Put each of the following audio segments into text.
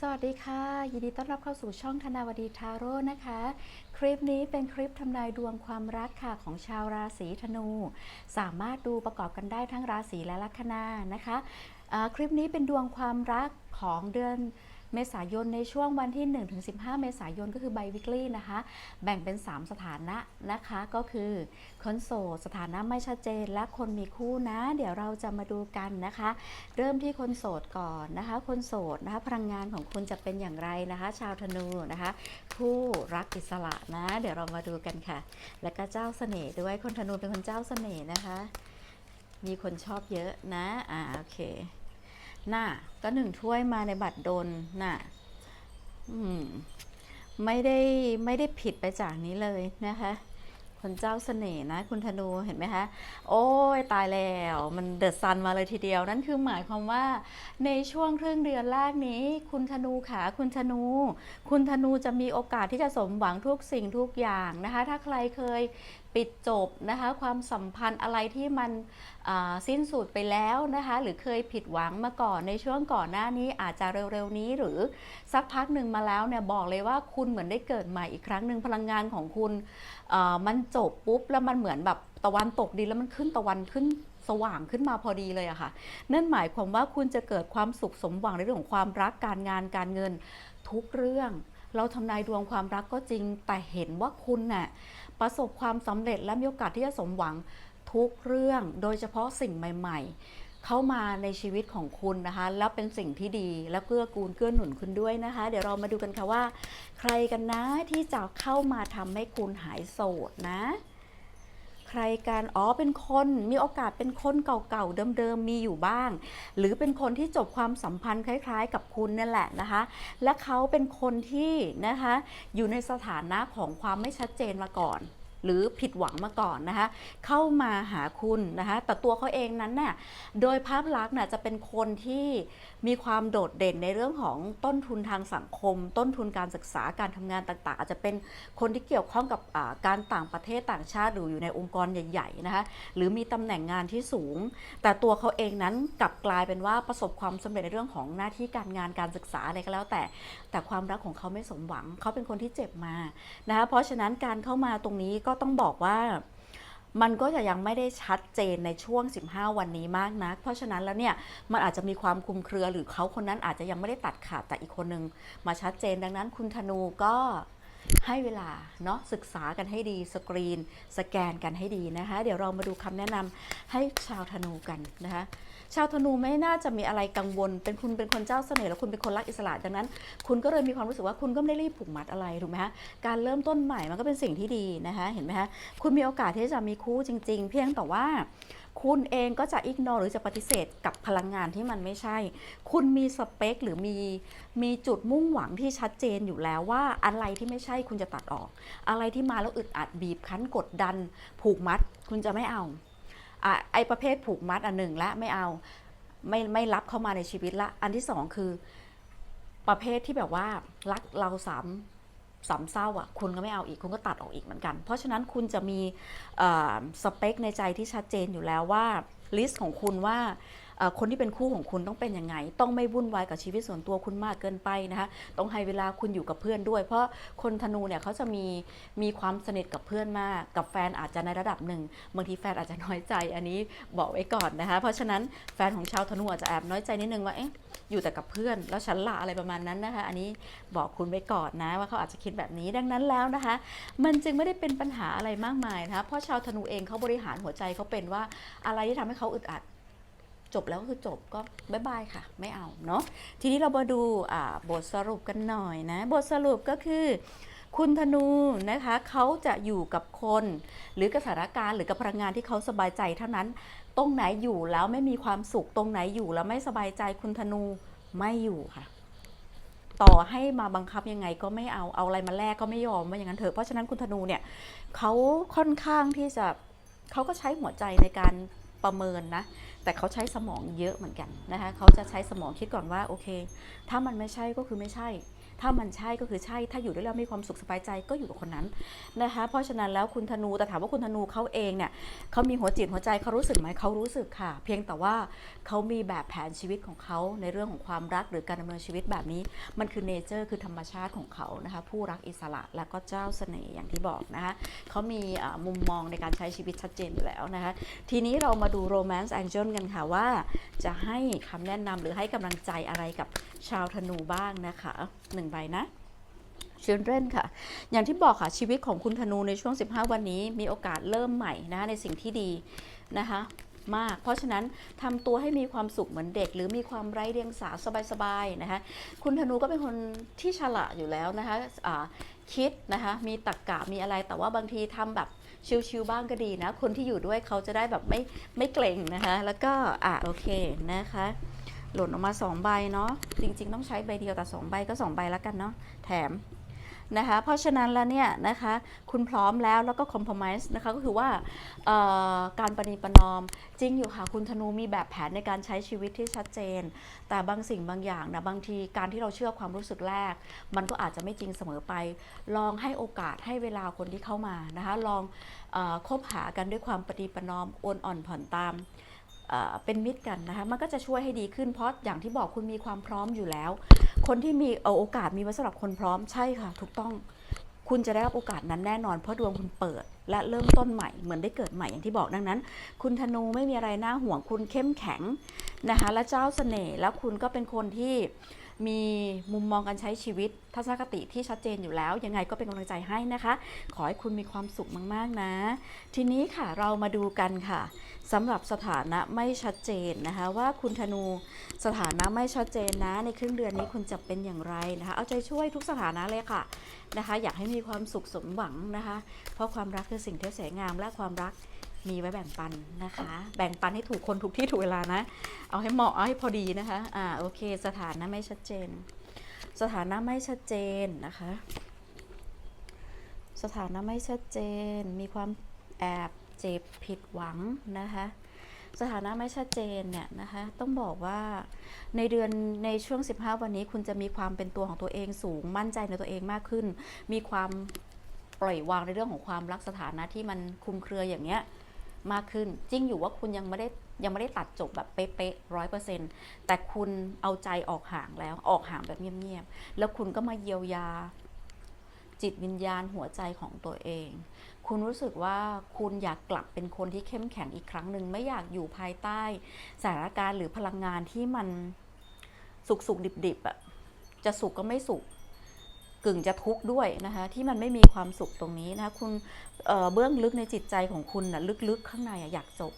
สวัสดีค่ะ ยินดีต้อนรับเข้าสู่ช่องธนาวดีทาโร่นะคะ คลิปนี้เป็นคลิปทำนายดวงความรักค่ะของชาวราศีธนู สามารถดูประกอบกันได้ทั้งราศีและลัคนานะคะะคลิปนี้เป็นดวงความรักของเดือน เมษายนในช่วงวันที่ 1-15 เมษายนก็คือไบวิกลี่นะคะ แบ่งเป็น 3 สถานะนะคะก็คือคนโสดสถานะไม่ชัดเจนและคนมีคู่นะ เดี๋ยวเราจะมาดูกันนะคะ เริ่มที่คนโสดก่อนนะคะ คนโสดนะคะพลังงานของคุณจะเป็นอย่างไรนะคะ ชาวธนูนะคะผู้รักอิสระนะ เดี๋ยวเรามาดูกันค่ะ แล้วก็เจ้าเสน่ห์ด้วยคนธนูเป็นคนเจ้าเสน่ห์นะคะ มีคนชอบเยอะนะอ่าโอเค น่ะ ก็หนึ่งถ้วยมาในบัตรดลน่ะ อืม ไม่ได้ไม่ได้ผิดไปจากนี้เลยนะคะ คนเจ้าเสน่ห์นะ คุณธนูเห็นไหมคะ โอ้ยตายแล้ว มันเดือดซันมาเลยทีเดียว นั่นคือหมายความว่า ในช่วงครึ่งเดือนแรกนี้ คุณธนูขาคุณธนู คุณธนูจะมีโอกาสที่จะสมหวังทุกสิ่งทุกอย่างนะคะ ถ้าใครเคย ปิดจบนะคะความสัมพันธ์อะไรที่มันสิ้นสุดไปแล้วนะคะ หรือเคยผิดหวังมาก่อนในช่วงก่อนหน้านี้อาจจะเร็วๆนี้หรือสักพักหนึ่งมาแล้วเนี่ยบอกเลยว่าคุณเหมือนได้เกิดใหม่อีกครั้งหนึ่งพลังงานของคุณมันจบปุ๊บแล้วมันเหมือนแบบตะวันตกดินแล้วมันขึ้นตะวันขึ้นสว่างขึ้นมาพอดีเลยอะค่ะ นั่นหมายความว่าคุณจะเกิดความสุขสมหวังในเรื่องของความรักการงานการเงินทุกเรื่อง เราทำนายดวงความรักก็จริงแต่เห็นว่าคุณน่ะ ประสบความสำเร็จและมีโอกาสที่จะสมหวังทุกเรื่อง โดยเฉพาะสิ่งใหม่ ๆ เข้ามาในชีวิตของคุณนะคะ แล้วเป็นสิ่งที่ดีและเกื้อกูลเกื้อหนุนคุณด้วยนะคะ เดี๋ยวเรามาดูกันค่ะว่า ใครกันนะที่จะเข้ามาทำให้คุณหายโสดนะ ใครกันอ๋อเป็นคนมีโอกาสเป็นคนเก่าๆเดิมๆมีอยู่บ้าง หรือเป็นคนที่จบความสัมพันธ์คล้าย ๆ กับคุณนั่นแหละนะคะ และเขาเป็นคนที่นะคะอยู่ในสถานะของความไม่ชัดเจนมาก่อน หรือผิดหวังมาก่อนนะคะเข้ามาหาคุณนะคะแต่ตัวเขาเองนั้นน่ะโดยภาพลักษณ์น่ะจะเป็นคนที่มีความโดดเด่นในเรื่องของต้นทุนทางสังคม ต้นทุนการศึกษาการทำงานต่างๆ อาจจะเป็นคนที่เกี่ยวข้องกับการต่างประเทศต่างชาติหรืออยู่ในองค์กรใหญ่ๆนะคะหรือมีตำแหน่งงานที่สูง แต่ตัวเขาเองนั้นกลับกลายเป็นว่าประสบความสำเร็จในเรื่องของหน้าที่การงานการศึกษาอะไรก็แล้วแต่ แต่ความรักของเขาไม่สมหวัง เขาเป็นคนที่เจ็บมานะคะเพราะฉะนั้นการเข้ามาตรงนี้ก็ต้องบอกว่ามันก็จะยังไม่ได้ชัดเจนในช่วง 15 วันนี้มากนะเพราะฉะนั้นแล้วเนี่ยมันอาจจะมีความคลุมเครือหรือเขาคนนั้นอาจจะยังไม่ได้ตัดขาดแต่อีกคนนึงมาชัดเจนดังนั้นคุณธนูก็ให้เวลาเนาะศึกษากันให้ดีสกรีน สแกนกันให้ดีนะคะ เดี๋ยวเรามาดูคำแนะนำให้ชาวธนูกันนะคะ ชาวธนูไม่น่าจะมีอะไรกังวล เป็นคุณเป็นคนเจ้าเสน่ห์แล้วคุณเป็นคนรักอิสระดังนั้น คุณก็เลยมีความรู้สึกว่าคุณก็ไม่ได้รีบผูกมัดอะไรถูกไหมคะการเริ่มต้นใหม่มันก็เป็นสิ่งที่ดีนะคะเห็นไหมคะคุณมีโอกาสที่จะมีคู่จริง ๆ เพียงแต่ว่าคุณเองก็จะอิกนอหรือจะปฏิเสธกับพลังงานที่มันไม่ใช่ คุณมีสเปคหรือมีมีจุดมุ่งหวังที่ชัดเจนอยู่แล้วว่าอะไรที่ไม่ใช่คุณจะตัดออก อะไรที่มาแล้วอึดอัดบีบคั้นกดดัน ผูกมัด คุณจะไม่เอา อไอประเภทผูกมัดอันหนึ่งละไม่เอาไม่ไม่รับเข้ามาในชีวิตละ อันที่สองคือประเภทที่แบบว่ารักเราสามสามเศร้าอะคุณก็ไม่เอาอีกคุณก็ตัดออกอีกเหมือนกัน เพราะฉะนั้นคุณจะมีสเปคในใจที่ชัดเจนอยู่แล้วว่าลิสต์ของคุณว่า คนที่เป็นคู่ของคุณต้องเป็นยังไง ต้องไม่วุ่นวายกับชีวิตส่วนตัวคุณมากเกินไปนะคะต้องให้เวลาคุณอยู่กับเพื่อนด้วย เพราะคนธนูเนี่ยเขาจะมีมีความสนิทกับเพื่อนมากกับแฟนอาจจะในระดับหนึ่งบางทีแฟนอาจจะน้อยใจอันนี้บอกไว้ก่อนนะคะเพราะฉะนั้นแฟนของชาวธนูอาจจะแอบน้อยใจนิดนึงว่าเอ๊ะอยู่แต่กับเพื่อน แล้วฉันละอะไรประมาณนั้นนะคะ อันนี้บอกคุณไว้ก่อนนะ ว่าเขาอาจจะคิดแบบนี้ดังนั้นแล้วนะคะ มันจึงไม่ได้เป็นปัญหาอะไรมากมายนะคะเพราะชาวธนูเองเขาบริหารหัวใจเขาเป็นว่าอะไรที่ทำให้เขาอึดอัด จบแล้วก็คือจบก็บายบายค่ะ ไม่เอาเนาะทีนี้เรามาดูบทสรุปกันหน่อยนะ บทสรุปก็คือ คุณธนูนะคะเขาจะอยู่กับคน หรือกับสถานการณ์หรือกับพลังงานที่เขาสบายใจเท่านั้น ตรงไหนอยู่แล้วไม่มีความสุขตรงไหนอยู่แล้วไม่สบายใจคุณธนูไม่อยู่ค่ะต่อให้มาบังคับยังไงก็ไม่เอา เอาอะไรมาแลกก็ไม่ยอมว่าอย่างนั้นเถอะ เพราะฉะนั้นคุณธนูเนี่ยเขาค่อนข้างที่จะเขาก็ใช้หัวใจในการประเมินนะ แต่เขาใช้สมองเยอะเหมือนกันนะคะเขาจะใช้สมองคิดก่อนว่าโอเค ถ้ามันไม่ใช่ก็คือไม่ใช่ ถ้ามันใช่ก็คือใช่ถ้าอยู่ด้วยแล้วมีความสุขสบายใจก็อยู่กับคนนั้นนะคะ เพราะฉะนั้นแล้วคุณธนูแต่ถามว่าคุณธนูเขาเองเนี่ยเขามีหัวจิตหัวใจเขารู้สึกไหมเขารู้สึกค่ะ เพียงแต่ว่าเขามีแบบแผนชีวิตของเขาในเรื่องของความรักหรือการดำเนินชีวิตแบบนี้ มันคือเนเจอร์คือธรรมชาติของเขานะคะผู้รักอิสระและก็เจ้าเสน่ห์อย่างที่บอกนะคะเขามีมุมมองในการใช้ชีวิตชัดเจนอยู่แล้วนะคะ ทีนี้เรามาดู Romance Angel กันค่ะว่า จะให้คำแนะนำหรือให้กำลังใจอะไรกับชาวธนูบ้างนะคะหนึ่งใบนะ Children ค่ะ อย่างที่บอกค่ะชีวิตของคุณธนูในช่วง 15 วันนี้มีโอกาสเริ่มใหม่นะคะในสิ่งที่ดีนะคะมาก เพราะฉะนั้นทำตัวให้มีความสุขเหมือนเด็ก หรือมีความไร้เดียงสาสบายๆนะคะคุณธนูก็เป็นคนที่ฉลาดอยู่แล้วนะคะอ่าคิดนะคะมีตรรกกะมีอะไรแต่ว่าบางทีทำแบบชิวๆบ้างก็ดีนะ คนที่อยู่ด้วยเขาจะได้แบบไม่ไม่เกรงนะคะ แล้วก็อะโอเคนะคะ หล่นออกมา 2 ใบเนาะจริง ๆ ต้องใช้ใบเดียวแต่ 2 ใบก็ 2 ใบแล้วกันเนาะแถมนะคะเพราะฉะนั้นแล้วเนี่ยนะคะคุณพร้อมแล้วแล้วก็คอมเพลมไพร์นะคะก็คือว่าการประนีประนอมจริงอยู่ค่ะ คุณธนูมีแบบแผนในการใช้ชีวิตที่ชัดเจน แต่บางสิ่งบางอย่างนะบางทีการที่เราเชื่อความรู้สึกแรก มันก็อาจจะไม่จริงเสมอไป ลองให้โอกาสให้เวลาคนที่เข้ามานะคะลองอคบหากันด้วยความประนีประนอมโอนอ่อนผ่อนตาม เป็นมิตรกันนะคะมันก็จะช่วยให้ดีขึ้นเพราะอย่างที่บอกคุณมีความพร้อมอยู่แล้ว คนที่มีเออโอกาสมีไว้สำหรับคนพร้อมใช่ค่ะ ถูกต้องคุณจะได้รับโอกาสนั้นแน่นอนเพราะดวงคุณเปิด และเริ่มต้นใหม่เหมือนได้เกิดใหม่อย่างที่บอกดังนั้น คุณธนูไม่มีอะไรน่าห่วงคุณเข้มแข็งนะคะและเจ้าเสน่ห์แล้วคุณก็เป็นคนที่มีมุมมองการใช้ชีวิตทัศนคติที่ชัดเจนอยู่แล้ว ยังไงก็เป็นกำลังใจให้นะคะ ขอให้คุณมีความสุขมาก ๆ นะ ทีนี้ค่ะเรามาดูกันค่ะ สำหรับสถานะไม่ชัดเจนนะคะว่าคุณธนูสถานะไม่ชัดเจนนะ ในครึ่งเดือนนี้คุณจะเป็นอย่างไรนะคะ เอาใจช่วยทุกสถานะเลยค่ะนะคะ อยากให้มีความสุขสมหวังนะคะ เพราะความรักคือสิ่งที่สวยงามและความรักมีไว้แบ่งปันนะคะ แบ่งปันให้ถูกคนถูกที่ถูกเวลานะ เอาให้เหมาะเอาให้พอดีนะคะอ่าโอเค สถานะไม่ชัดเจน สถานะไม่ชัดเจนนะคะ สถานะไม่ชัดเจน มีความแอบ จ็บผิดหวังนะคะ สถานะไม่ชัดเจนเนี่ยนะคะต้องบอกว่าในเดือนในช่วง 15 วันนี้คุณจะมีความเป็นตัวของตัวเองสูงมั่นใจในตัวเองมากขึ้น มีความปล่อยวางในเรื่องของความรักสถานะที่มันคุมเครืออย่างเงี้ยมากขึ้นจริงอยู่ว่าคุณยังไม่ได้ยังไม่ได้ตัดจบแบบเป๊ะๆร้อยเปอร์เซ็นต์แต่คุณเอาใจออกห่างแล้วออกห่างแบบเงียบๆแล้วคุณก็มาเยียวยาจิตวิญญาณหัวใจของตัวเอง คุณรู้สึกว่าคุณอยากกลับเป็นคนที่เข้มแข็งอีกครั้งหนึ่งไม่อยากอยู่ภายใต้สถานการณ์หรือพลังงานที่มันสุกสุกดิบดิบอะจะสุกก็ไม่สุกกึ่งจะทุกข์ด้วยนะคะที่มันไม่มีความสุขตรงนี้นะคะคุณเเบื้องลึกในจิตใจของคุณนะลึกๆข้างในอยากจบ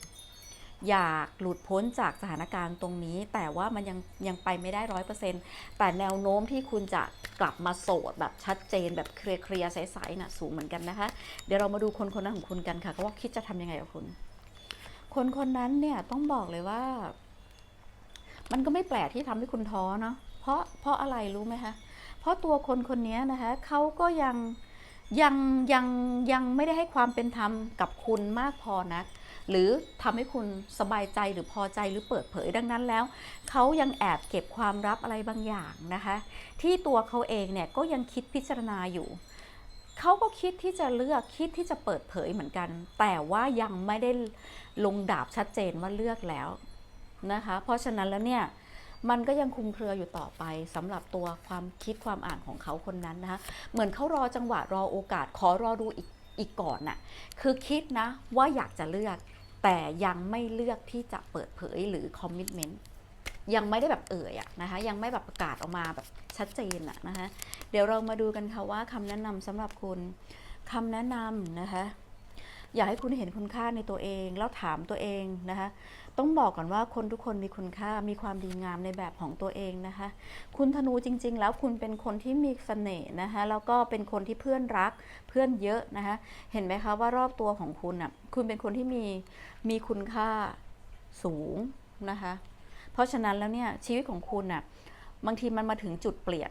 อยากหลุดพ้นจากสถานการณ์ตรงนี้ แต่ว่ามันยังยังไปไม่ได้ร้อยเปอร์เซ็นต์แต่แนวโน้มที่คุณจะกลับมาโสดแบบชัดเจนแบบเคลียร์ใสๆน่ะสูงเหมือนกันนะคะ เดี๋ยวเรามาดูคนคนนั้นของคุณกันค่ะว่าคิดจะทำยังไงกับคุณ คนคนนั้นเนี่ยต้องบอกเลยว่า มันก็ไม่แปลกที่ทำให้คุณท้อเนาะเพราะเพราะอะไรรู้ไหมคะเพราะตัวคนคนนี้นะคะเขาก็ยังยังยังยังไม่ได้ให้ความเป็นธรรมกับคุณมากพอนะ หรือทำให้คุณสบายใจหรือพอใจหรือเปิดเผยดังนั้นแล้ว เขายังแอบเก็บความลับอะไรบางอย่างนะคะ ที่ตัวเขาเองเนี่ยก็ยังคิดพิจารณาอยู่เขาก็คิดที่จะเลือกคิดที่จะเปิดเผยเหมือนกัน แต่ว่ายังไม่ได้ลงดาบชัดเจนว่าเลือกแล้วนะคะ เพราะฉะนั้นแล้วเนี่ยมันก็ยังคุมเครืออยู่ต่อไปสำหรับตัวความคิดความอ่านของเขาคนนั้นนะคะเหมือนเขารอจังหวะรอโอกาสขอรอดูอีกอีกก่อนน่ะคือคิดนะว่าอยากจะเลือก แต่ยังไม่เลือกที่จะเปิดเผยหรือคอมมิชเมนต์ยังไม่ได้แบบเอ่ยอะนะคะ ยังไม่แบบประกาศออกมาแบบชัดเจนอะนะคะ เดี๋ยวเรามาดูกันค่ะว่าคำแนะนำสำหรับคุณคำแนะนำนะคะ อยากให้คุณเห็นคุณค่าในตัวเอง แล้วถามตัวเองนะคะ ต้องบอกก่อนว่าคนทุกคนมีคุณค่ามีความดีงามในแบบของตัวเองนะคะ คุณธนูจริง ๆ แล้วคุณเป็นคนที่มีเสน่ห์นะคะแล้วก็เป็นคนที่เพื่อนรักเพื่อนเยอะนะคะ เห็นไหมคะว่ารอบตัวของคุณอะคุณเป็นคนที่มีมีคุณค่าสูงนะคะ เพราะฉะนั้นแล้วเนี่ยชีวิตของคุณน่ะบางทีมันมาถึงจุดเปลี่ยน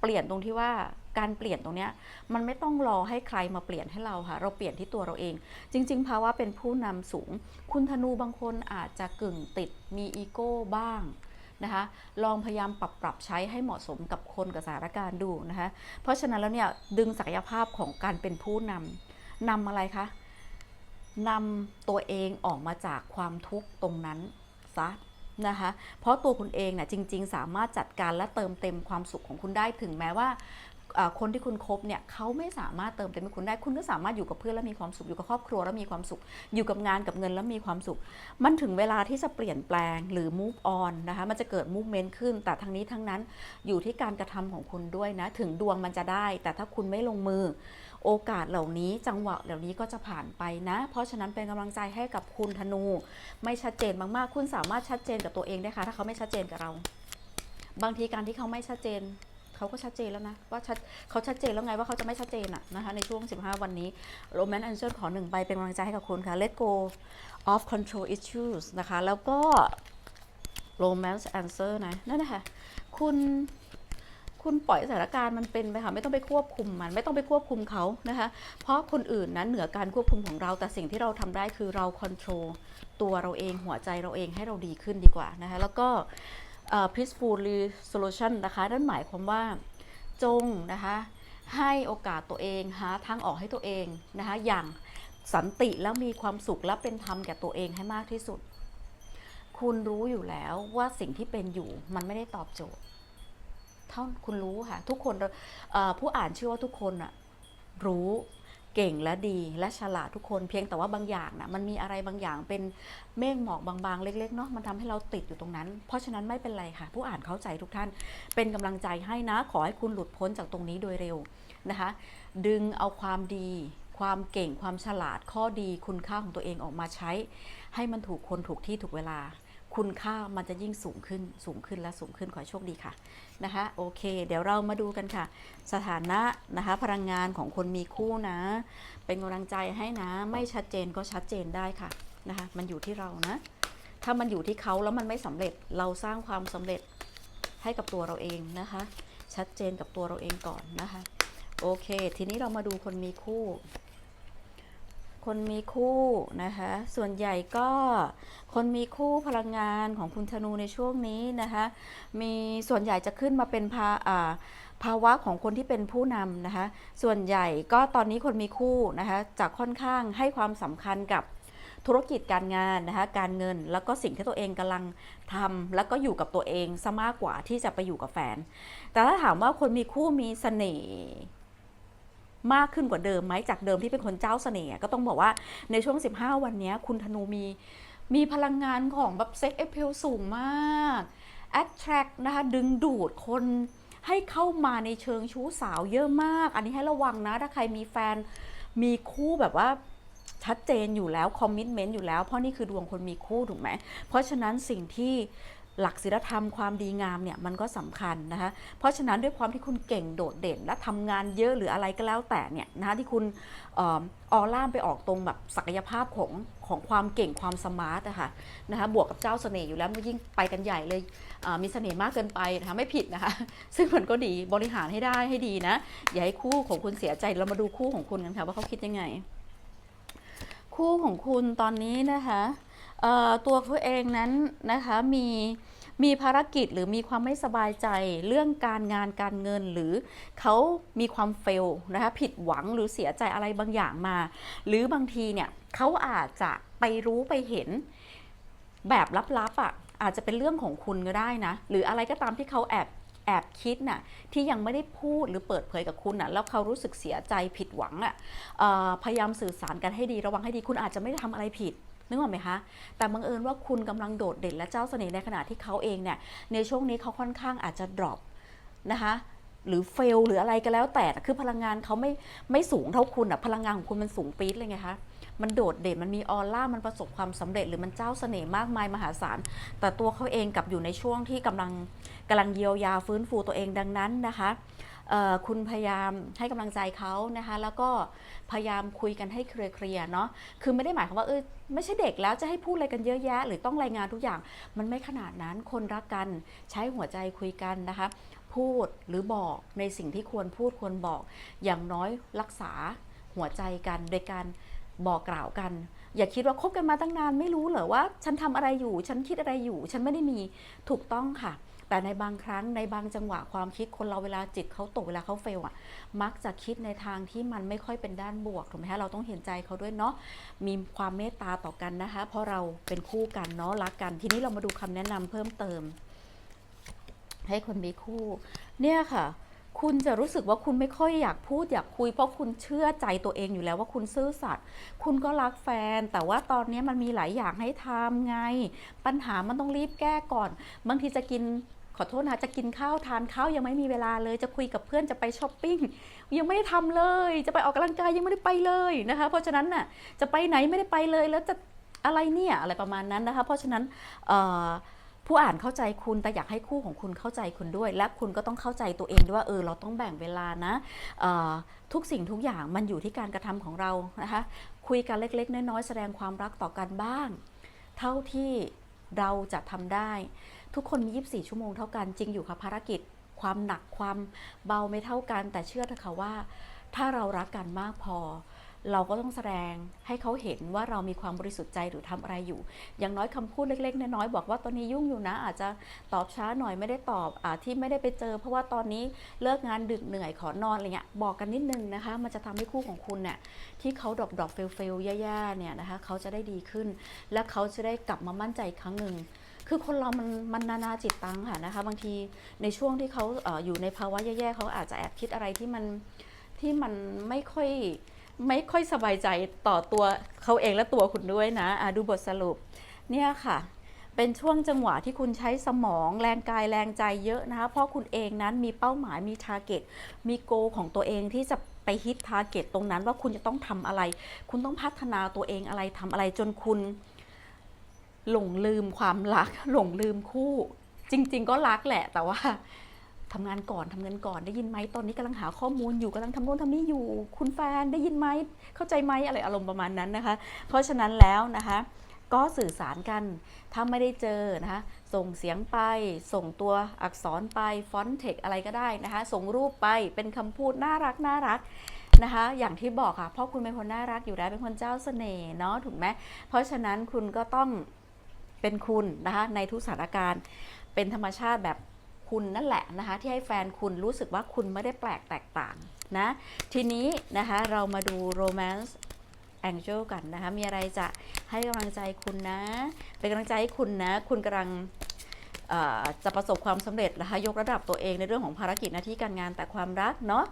เปลี่ยนตรงที่ว่า การเปลี่ยนตรงเนี้ยมันไม่ต้องรอให้ใครมาเปลี่ยนให้เราค่ะ เราเปลี่ยนที่ตัวเราเอง จริง ๆ ภาวะเป็นผู้นำสูง คุณธนูบางคนอาจจะกึ่งติดมีอีโก้บ้างนะคะลองพยายามปรับปรับใช้ให้เหมาะสมกับคนกับสถานการณ์ดูนะคะเพราะฉะนั้นแล้วเนี่ยดึงศักยภาพของการเป็นผู้นำนำอะไรคะนำตัวเองออกมาจากความทุกข์ตรงนั้นซะนะคะ เพราะตัวคุณเองเนี่ยจริง ๆ สามารถจัดการและเติมเต็มความสุขของคุณได้ถึงแม้ว่า คนที่คุณคบเนี่ยเขาไม่สามารถเติมเต็มให้คุณได้ คุณก็สามารถอยู่กับเพื่อนแล้วมีความสุข อยู่กับครอบครัวแล้วมีความสุข อยู่กับงานกับเงินแล้วมีความสุข มันถึงเวลาที่จะเปลี่ยนแปลงหรือ move on นะคะ มันจะเกิด movement ขึ้น แต่ทั้งนี้ทั้งนั้นอยู่ที่การกระทำของคุณด้วยนะ ถึงดวงมันจะได้ แต่ถ้าคุณไม่ลงมือ โอกาสเหล่านี้ จังหวะเหล่านี้ก็จะผ่านไปนะ เพราะฉะนั้นเป็นกำลังใจให้กับคุณธนู ไม่ชัดเจนมากๆ คุณสามารถชัดเจนกับตัวเองได้ค่ะ ถ้าเขาไม่ชัดเจนกับเรา บางทีการที่เขาไม่ชัดเจน เขาก็ชัดเจนแล้วนะว่าชัดเขาชัดเจนแล้วไงว่าเขาจะไม่ชัดเจนอะนะคะในช่วง 15 วันนี้ Romance Angel ขอหนึ่งใบเป็นกำลังใจให้กับคุณค่ะ Let go of control issues นะคะ แล้วก็ Romance Answer นะ นั่นนะคะคุณคุณปล่อยสถานการณ์มันเป็นไปค่ะไม่ต้องไปควบคุมมัน ไม่ต้องไปควบคุมเขานะคะเพราะคนอื่นนั้นเหนือการควบคุมของเราแต่สิ่งที่เราทำได้คือเรา control ตัวเราเองหัวใจเราเองให้เราดีขึ้นดีกว่านะคะแล้วก็ peaceful resolution นะคะ นั่นหมายความว่าจงนะคะ ให้โอกาสตัวเองหาทางออกให้ตัวเองนะคะ อย่างสันติแล้วมีความสุขและเป็นธรรมแก่ตัวเองให้มากที่สุด คุณรู้อยู่แล้วว่าสิ่งที่เป็นอยู่มันไม่ได้ตอบโจทย์ เท่าคุณรู้ค่ะ ทุกคนผู้อ่านเชื่อว่าทุกคนอะรู้ เก่งและดีและฉลาดทุกคนเพียงแต่ว่าบางอย่างนะมันมีอะไรบางอย่างเป็นเมฆหมอกบางๆ เล็กๆเนาะมันทำให้เราติดอยู่ตรงนั้น เพราะฉะนั้นไม่เป็นไรค่ะ ผู้อ่านเข้าใจทุกท่าน เป็นกำลังใจให้นะ ขอให้คุณหลุดพ้นจากตรงนี้โดยเร็วนะคะ ดึงเอาความดี ความเก่งความฉลาดข้อดีคุณค่าของตัวเองออกมาใช้ ให้มันถูกคนถูกที่ถูกเวลา คุณค่ามันจะยิ่งสูงขึ้นสูงขึ้นและสูงขึ้นขอให้โชคดีค่ะ นะคะโอเค เดี๋ยวเรามาดูกันค่ะ สถานะนะคะ พลังงานของคนมีคู่นะ เป็นกำลังใจให้นะ ไม่ชัดเจนก็ชัดเจนได้ค่ะนะคะ มันอยู่ที่เรานะ ถ้ามันอยู่ที่เขาแล้วมันไม่สำเร็จเราสร้างความสำเร็จให้กับตัวเราเองนะคะ ชัดเจนกับตัวเราเองก่อนนะคะ โอเค ทีนี้เรามาดูคนมีคู่ คนมีคู่นะคะ ส่วนใหญ่ก็คนมีคู่พลังงานของคุณธนูในช่วงนี้นะคะ มีส่วนใหญ่จะขึ้นมาเป็นภาภาวะของคนที่เป็นผู้นำนะคะ ส่วนใหญ่ก็ตอนนี้คนมีคู่นะคะจะค่อนข้างให้ความสำคัญกับธุรกิจการงานนะคะการเงินแล้วก็สิ่งที่ตัวเองกำลังทำแล้วก็อยู่กับตัวเองซะมากกว่าที่จะไปอยู่กับแฟน แต่ถ้าถามว่าคนมีคู่มีเสน่ห์ มากขึ้นกว่าเดิมไหมจากเดิมที่เป็นคนเจ้าเสน่ห์ก็ต้องบอกว่าในช่วง 15 วันนี้คุณธนูมีมีพลังงานของแบบเซ็กเอพิลสูงมาก attract นะคะดึงดูดคนให้เข้ามาในเชิงชู้สาวเยอะมาก อันนี้ให้ระวังนะ ถ้าใครมีแฟนมีคู่แบบว่าชัดเจนอยู่แล้วคอมมิ t เมนต์อยู่แล้ว เพราะนี่คือดวงคนมีคู่ถูกไหม เพราะฉะนั้นสิ่งที่ หลักศีลธรรมความดีงามเนี่ยมันก็สำคัญนะคะเพราะฉะนั้นด้วยความที่คุณเก่งโดดเด่น และทำงานเยอะหรืออะไรก็แล้วแต่เนี่ยนะคะที่คุณออออร่ามไปออกตรงแบบศักยภาพของของความเก่งความสมาร์ทอะค่ะนะคะบวกกับเจ้าเสน่ห์อยู่แล้วมันยิ่งไปกันใหญ่เลยมีเสน่ห์มากเกินไปนะคะไม่ผิดนะคะ ซึ่งมันก็ดีบริหารให้ได้ให้ดีนะ อย่าให้คู่ของคุณเสียใจเรามาดูคู่ของคุณกันค่ะว่าเขาคิดยังไง คู่ของคุณตอนนี้นะคะ ตัวเขาเองนั้นนะคะมีมีภารกิจหรือมีความไม่สบายใจเรื่องการงานการเงินหรือเขามีความเฟลนะคะผิดหวังหรือเสียใจอะไรบางอย่างมา หรือบางทีเนี่ยเขาอาจจะไปรู้ไปเห็นแบบลับๆอะอาจจะเป็นเรื่องของคุณก็ได้นะ หรืออะไรก็ตามที่เขาแอบแอบคิดน่ะที่ยังไม่ได้พูดหรือเปิดเผยกับคุณน่ะแล้วเขารู้สึกเสียใจผิดหวังอะเอ่อพยายามสื่อสารกันให้ดีระวังให้ดีคุณอาจจะไม่ได้ทำอะไรผิด นึกออกไหมคะ แต่บังเอิญว่าคุณกำลังโดดเด่นและเจ้าเสน่ห์ในขณะที่เขาเองเนี่ย ในช่วงนี้เขาค่อนข้างอาจจะ drop นะคะหรือเฟลหรืออะไรก็แล้วแต่คือพลังงานเขาไม่ไม่สูงเท่าคุณอะพลังงานของคุณมันสูงปี๊ดเลยไงคะมันโดดเด่นมันมีออร่ามันประสบความสำเร็จ หรือมันเจ้าเสน่ห์มากมายมหาศาล แต่ตัวเขาเองกลับอยู่ในช่วงที่กำลังกำลังเยียวยาฟื้นฟูตัวเองดังนั้นนะคะ คุณพยายามให้กำลังใจเขานะคะ แล้วก็พยายามคุยกันให้เคลียร์เนาะคือไม่ได้หมายความว่าเออไม่ใช่เด็กแล้วจะให้พูดอะไรกันเยอะแยะ หรือต้องรายงานทุกอย่าง มันไม่ขนาดนั้นคนรักกันใช้หัวใจคุยกันนะคะพูดหรือบอกในสิ่งที่ควรพูดควรบอก อย่างน้อยรักษาหัวใจกันโดยการบอกกล่าวกัน อย่าคิดว่าคบกันมาตั้งนานไม่รู้เหรอว่า ฉันทำอะไรอยู่ ฉันคิดอะไรอยู่ ฉันไม่ได้มีถูกต้องค่ะ แต่ในบางครั้งในบางจังหวะความคิดคนเราเวลาจิตเขาตกเวลาเขาเฟลอะมักจะคิดในทางที่มันไม่ค่อยเป็นด้านบวกถูกไหมคะเราต้องเห็นใจเขาด้วยเนาะมีความเมตตาต่อกันนะคะ เพราะเราเป็นคู่กันเนาะรักกัน ทีนี้เรามาดูคำแนะนำเพิ่มเติม ให้คนมีคู่ เนี่ยค่ะ คุณจะรู้สึกว่าคุณไม่ค่อยอยากพูดอยากคุย เพราะคุณเชื่อใจตัวเองอยู่แล้วว่าคุณซื่อสัตย์คุณก็รักแฟน แต่ว่าตอนนี้มันมีหลายอย่างให้ทำไง ปัญหามันต้องรีบแก้ก่อน บางทีจะกินขอโทษนะจะกินข้าวทานข้าวยังไม่มีเวลาเลย จะคุยกับเพื่อนจะไปช้อปปิ้งยังไม่ได้ทำเลย จะไปออกกำลังกายยังไม่ได้ไปเลยนะคะ เพราะฉะนั้นน่ะจะไปไหนไม่ได้ไปเลยแล้วจะอะไรเนี่ยอะไรประมาณนั้นนะคะ เพราะฉะนั้นเอ่อ ผู้อ่านเข้าใจคุณแต่อยากให้คู่ของคุณเข้าใจคุณด้วย และคุณก็ต้องเข้าใจตัวเองด้วยว่าเออเราต้องแบ่งเวลานะออทุกสิ่งทุกอย่างมันอยู่ที่การกระทำของเรานะคะคุยกันเล็ก ๆ น้อยๆแสดงความรักต่อกันบ้าง เท่าที่เราจะทำได้ ทุกคนมี 24 ชั่วโมงเท่ากันจริงอยู่ค่ะภารกิจ ความหนักความเบาไม่เท่ากัน แต่เชื่อเถอะค่ะว่า ถ้าเรารักกันมากพอ เราก็ต้องแสดงให้เขาเห็นว่าเรามีความบริสุทธิ์ใจหรือทำอะไรอยู่ อย่างน้อยคำพูดเล็กๆน้อยๆบอกว่าตอนนี้ยุ่งอยู่นะ อาจจะตอบช้าหน่อยไม่ได้ตอบอที่ไม่ได้ไปเจอ เพราะว่าตอนนี้เลิกงานดึกเหนื่อยขอนอนอะไรเงี้ยบอกกันนิดนึงนะคะ มันจะทำให้คู่ของคุณเนี่ยที่เขาดรอปดรอปเฟลเฟลแย่ๆเนี่ยนะคะเขาจะได้ดีขึ้น และเขาจะได้กลับมามั่นใจครั้งหนึ่งคือคนเรามันมันนานาจิตตังค่ะนะคะ บางทีในช่วงที่เขาออยู่ในภาวะแย่ๆเขาอาจจะแอบคิดอะไรที่มันที่มันไม่ค่อย ไม่ค่อยสบายใจต่อตัวเขาเองและตัวคุณด้วยนะอะดูบทสรุปเนี่ยค่ะเป็นช่วงจังหวะที่คุณใช้สมองแรงกายแรงใจเยอะนะคะ เพราะคุณเองนั้นมีเป้าหมายมีทาร์เก็ตมีโกของตัวเองที่จะไปฮิตทาร์เก็ตตรงนั้นว่าคุณจะต้องทำอะไร คุณต้องพัฒนาตัวเองอะไรทำอะไรจนคุณ หลงลืมความรัก หลงลืมคู่ จริง ๆ ก็รักแหละแต่ว่า ทำงานก่อนทำงานก่อนได้ยินไหมตอนนี้กำลังหาข้อมูลอยู่กำลังทำโน่นทำนี่อยู่ คุณแฟนได้ยินไหมเข้าใจไหมอะไรอารมณ์ประมาณนั้นนะคะ เพราะฉะนั้นแล้วนะคะก็สื่อสารกัน ถ้าไม่ได้เจอนะคะ ส่งเสียงไป ส่งตัวอักษรไป ฟอนต์เทคอะไรก็ได้นะคะ ส่งรูปไป เป็นคำพูดน่ารักน่ารักนะคะ อย่างที่บอกค่ะเพราะคุณเป็นคนน่ารักอยู่แล้ว เป็นคนเจ้าเสน่ห์เนาะ ถูกไหม เพราะฉะนั้นคุณก็ต้องเป็นคุณนะคะ ในทุกสถานการณ์ เป็นธรรมชาติแบบ คุณนั่นแหละนะคะ ที่ให้แฟนคุณรู้สึกว่าคุณไม่ได้แปลกแตกต่างนะ ทีนี้นะคะเรามาดู romance angel กันนะคะ มีอะไรจะให้กำลังใจคุณนะ เป็นกำลังใจให้คุณนะ คุณกำลังจะประสบความสำเร็จนะคะยกระดับตัวเองในเรื่องของภารกิจหน้าที่การงานแต่ความรักเนาะ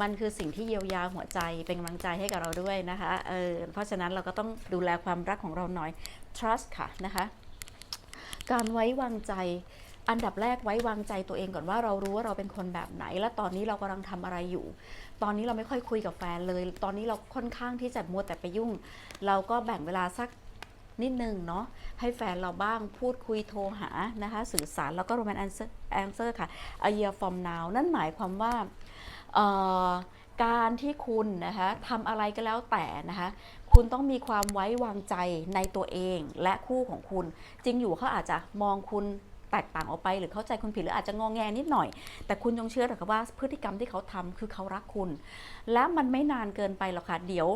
มันคือสิ่งที่เยียวยาหัวใจเป็นกำลังใจให้กับเราด้วยนะคะเออเพราะฉะนั้นเราก็ต้องดูแลความรักของเราหน่อย trust ค่ะนะคะ การไว้วางใจ อันดับแรกไว้วางใจตัวเองก่อนว่าเรารู้ว่าเราเป็นคนแบบไหน และตอนนี้เรากำลังทำอะไรอยู่ ตอนนี้เราไม่ค่อยคุยกับแฟนเลย ตอนนี้เราค่อนข้างที่จะมัวแต่ไปยุ่ง เราก็แบ่งเวลาสักนิดนึงเนาะให้แฟนเราบ้างพูดคุยโทรหานะคะสื่อสารแล้วก็ romance answer answer ค่ะ a year from now นั่นหมายความว่าการที่คุณนะคะทำอะไรก็แล้วแต่นะคะคุณต้องมีความไว้วางใจในตัวเองและคู่ของคุณ จริงอยู่เขาอาจจะมองคุณ แตกต่างออกไป หรือเข้าใจคุณผิดหรืออาจจะงองแงนิดหน่อย แต่คุณจงเชื่อเถอะค่ะว่าพฤติกรรมที่เขาทำคือเขารักคุณ และมันไม่นานเกินไปหรอกค่ะเดี๋ยว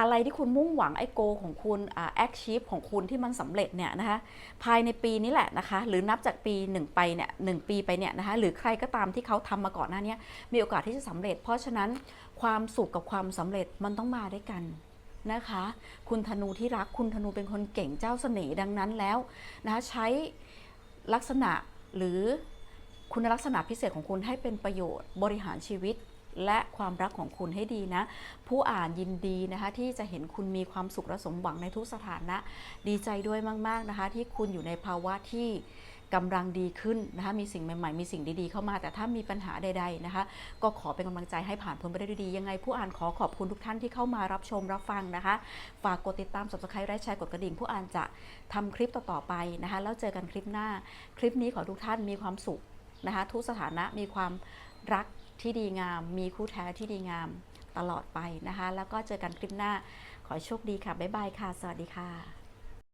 อะไรที่คุณมุ่งหวังไอ้โกของคุณแอคชีพของคุณที่มันสำเร็จเนี่ยนะคะภายในปีนี้แหละนะคะหรือนับจากปีหนึ่งไปเนี่ยหนึ่งปีไปเนี่ยนะคะหรือใครก็ตามที่เขาทำมาก่อนหน้านี้มีโอกาสที่จะสำเร็จ เพราะฉะนั้นความสุขกับความสำเร็จมันต้องมาด้วยกันนะคะ คุณธนูที่รักคุณธนูเป็นคนเก่งเจ้าเสน่ห์ดังนั้นแล้วนะคะใช้ ลักษณะหรือคุณลักษณะพิเศษของคุณให้เป็นประโยชน์บริหารชีวิตและความรักของคุณให้ดีนะ ผู้อ่านยินดีนะคะที่จะเห็นคุณมีความสุขและสมหวังในทุกสถานะ ดีใจด้วยมาก ๆนะคะ ที่คุณอยู่ในภาวะที่ กำลังดีขึ้นนะคะมีสิ่งใหม่ๆ มีสิ่งดีๆเข้ามา แต่ถ้ามีปัญหาใดๆนะคะ ก็ขอเป็นกำลังใจให้ผ่านพ้นไปได้ด้วยดี ยังไงผู้อ่านขอขอบคุณทุกท่านที่เข้ามารับชมรับฟังนะคะ ฝากกดติดตาม subscribe และแชร์กดกระดิ่ง ผู้อ่านจะทำคลิปต่อๆไปนะคะ แล้วเจอกันคลิปหน้า คลิปนี้ขอทุกท่านมีความสุขนะคะ ทุกสถานะมีความรักที่ดีงาม มีคู่แท้ที่ดีงามตลอดไปนะคะ แล้วก็เจอกันคลิปหน้า ขอโชคดีค่ะ บ๊ายบายค่ะ สวัสดีค่ะ